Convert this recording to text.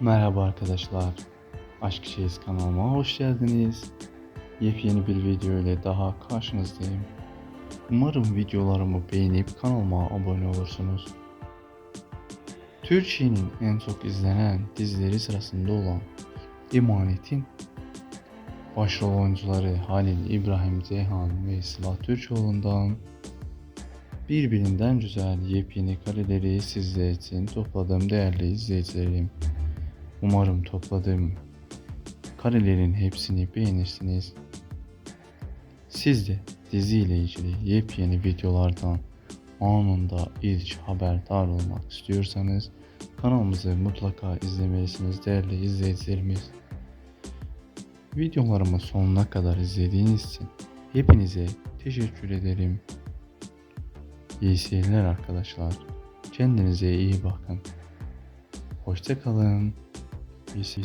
Merhaba arkadaşlar. Aşk Şeyiz kanalıma hoş geldiniz. Yepyeni bir video ile daha karşınızdayım. Umarım videolarımı beğenip kanalıma abone olursunuz. Türkiye'nin en çok izlenen dizileri sırasında olan Emanet'in başrol oyuncuları Halil İbrahim Ceyhan ve Sıla Türkoğlu'ndan birbirinden güzel yepyeni kareleri sizler için topladım değerli izleyicilerim. Umarım topladığım karelerin hepsini beğenirsiniz. Siz de dizi ile ilgili yepyeni videolardan anında ilk haberdar olmak istiyorsanız kanalımızı mutlaka izlemelisiniz değerli izleyicilerimiz. Videolarımı sonuna kadar izlediğiniz için hepinize teşekkür ederim. İyi seyirler arkadaşlar. Kendinize iyi bakın. Hoşça kalın. 一些